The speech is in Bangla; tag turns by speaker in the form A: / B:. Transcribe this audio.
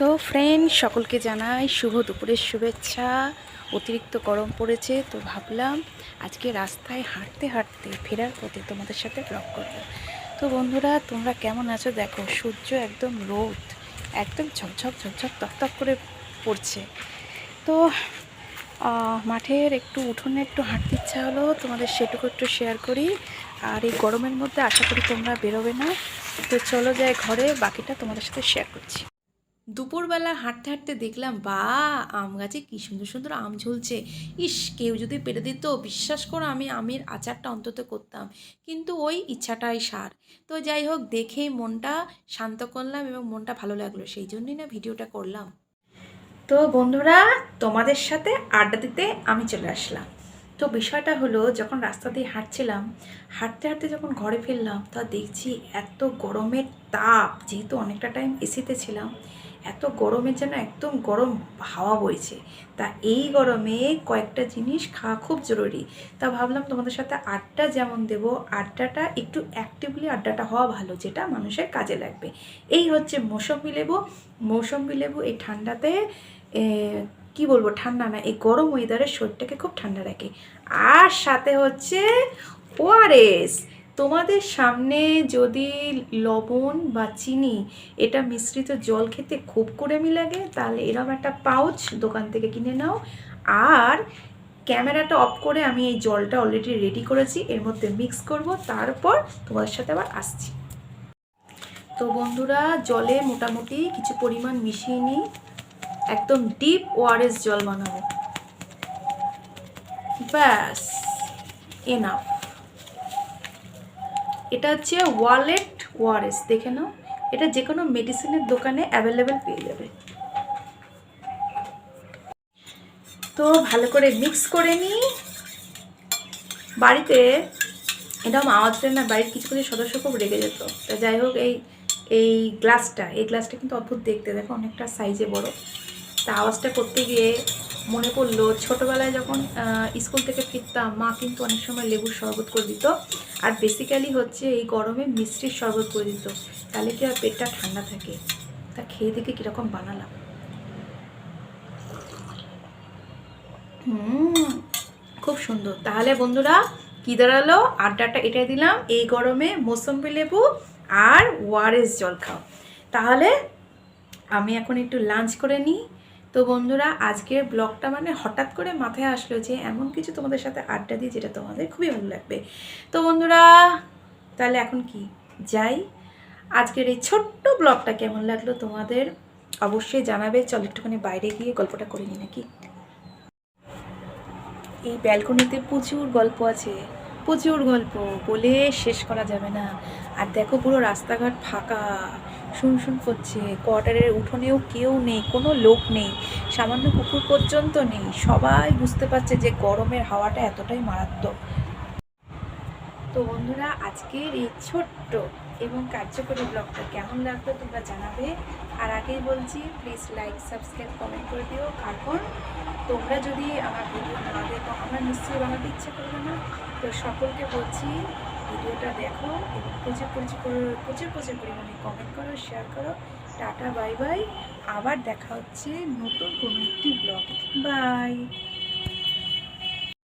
A: তো ফ্রেন্ড সকলকে জানাই শুভ দুপুরের শুভেচ্ছা। অতিরিক্ত গরম পড়েছে, তো ভাবলাম আজকে রাস্তায় হাঁটতে হাঁটতে ফেরার পথে তোমাদের সাথে ব্লগ করব। তো বন্ধুরা, তোমরা কেমন আছো? দেখো, সূর্য একদম রোদ, একদম ঝকঝক ঝকঝক তকতক করে পড়ছে। তো মাঠের একটু উঠোনে একটু হাঁটতে ইচ্ছা হলো, তোমাদের সেটুকু একটু শেয়ার করি। আর এই গরমের মধ্যে আশা করি তোমরা বেরোবে না। তো চলো যাই ঘরে, বাকিটা তোমাদের সাথে শেয়ার করছি। দুপুরবেলা হাঁটতে হাঁটতে দেখলাম, বা, আম গাছে কী সুন্দর সুন্দর আম ঝুলছে। ইস, কেউ যদি পেরে দিত, বিশ্বাস করো আমি আমের আচারটা অন্তত করতাম। কিন্তু ওই ইচ্ছাটাই সার। তো যাই হোক দেখেই মনটা শান্ত করলাম এবং মনটা ভালো লাগল। সেই জন্যই না ভিডিওটা করলাম। তো বন্ধুরা, তোমাদের সাথে আড্ডা দিতে আমি চলে আসলাম। তো বিষয়টা হলো, যখন রাস্তা দিয়ে হাঁটছিলাম, হাঁটতে হাঁটতে যখন ঘরে ফিরলাম, তা দেখছি এত গরমের তাপ, যেহেতু অনেকটা টাইম এসিতে ছিলাম, এত গরমের যেন একদম গরম হাওয়া বইছে। তা এই গরমে কয়েকটা জিনিস খাওয়া খুব জরুরি। তা ভাবলাম তোমাদের সাথে আড্ডা যেমন দেবো, আড্ডাটা একটু অ্যাক্টিভলি আড্ডাটা হওয়া ভালো, যেটা মানুষের কাজে লাগবে। এই হচ্ছে মৌসম্বি লেবু। মৌসম্বি লেবু এই ঠান্ডাতে কি বলব, ঠান্ডা না, এই গরম ওয়েদারে শরীরটাকে খুব ঠান্ডা রাখে। আর সাথে হচ্ছে ওআরএস। তোমাদের সামনে যদি লবণ বা চিনি, এটা মিশ্রিত জল খেতে খুব করে মি লাগে, তাহলে এরকম একটা পাউচ দোকান থেকে কিনে নাও। আর ক্যামেরাটা অফ করে আমি এই জলটা অলরেডি রেডি করেছি, এর মধ্যে মিক্স করব, তারপর তোমাদের সাথে আবার আসছি। তো বন্ধুরা, জলে মোটামুটি কিছু পরিমাণ মিশিয়ে নিই। একদম ডিপ ওআরএস জল বানাবো ব্যাস এনাফ এটা হচ্ছে ওয়ালেট ওয়ারেস দেখে নাও। এটা যে কোনো মেডিসিনের দোকানে অ্যাভেলেবেল পেয়ে যাবে। তো ভালো করে মিক্স করে নিই। বাড়িতে এরকম আওয়াজ না, বাড়ির কিছু কিছু সদস্য খুব রেগে যেত। তা যাই হোক, এই এই গ্লাসটা এই গ্লাসটা কিন্তু অদ্ভুত দেখতে। দেখো অনেকটা সাইজে বড়। তা আওয়াজটা করতে গিয়ে মনে পড়ল, ছোটোবেলায় যখন স্কুল থেকে ফিরতাম, মা কিন্তু অনেক সময় লেবুর শরবত করে দিত। আর বেসিক্যালি হচ্ছে এই গরমে মিষ্টির শরবত করে দিত। তাহলে কি আর পেটটা ঠান্ডা থাকে? তা খেয়ে দেখে কীরকম বানালাম। খুব সুন্দর। তাহলে বন্ধুরা, কি দাঁড়াল? আড্ডাটা এটাই দিলাম। এই গরমে মৌসম্বি লেবু আর ওয়ারেস জল খাও। তাহলে আমি এখন একটু লাঞ্চ করে নিই। তো বন্ধুরা, আজকের ব্লগটা মানে হঠাৎ করে মাথায় আসলো যে এমন কিছু তোমাদের সাথে আড্ডা দিই যেটা তোমাদের খুবই ভালো লাগবে। তো বন্ধুরা, তাহলে এখন কি? যাই। আজকের এই ছোট্ট ব্লগটা কেমন লাগল তোমাদের অবশ্যই জানাবে। চল একটুখানি বাইরে গিয়ে গল্পটা করে নিই নাকি? এই ব্যালকনিতে প্রচুর গল্প আছে, প্রচুর গল্প। বলে শেষ করা যাবে না। আর দেখো পুরো রাস্তাঘাট ফাঁকা। শুন শুন করছে। কোয়ার্টারের উঠোনেও কেউ নেই, কোনো লোক নেই, সামান্য কুকুর পর্যন্ত নেই। সবাই বুঝতে পারছে যে গরমের হাওয়াটা এতটাই মারাত্মক। তো বন্ধুরা, আজকের এই ছোট্ট এবং কার্যকরী ব্লগটা কেমন লাগল তোমরা জানাবে? আর আগেই বলছি প্লিজ লাইক সাবস্ক্রাইব কমেন্ট করে দিও। কারণ তোমরা যদি আমার ভিডিও না দেখো, আমার নিশ্চয়ই বানাতে ইচ্ছা করবে না। তো সকলকে বলছি ভিডিওটা দেখো। প্রচুর প্রচুর প্রচুর প্রচুর পরিমাণে কমেন্ট করো শেয়ার করো। টাটা বাই বাই আবার দেখা হচ্ছে নতুন কোনো একটি ব্লগে বাই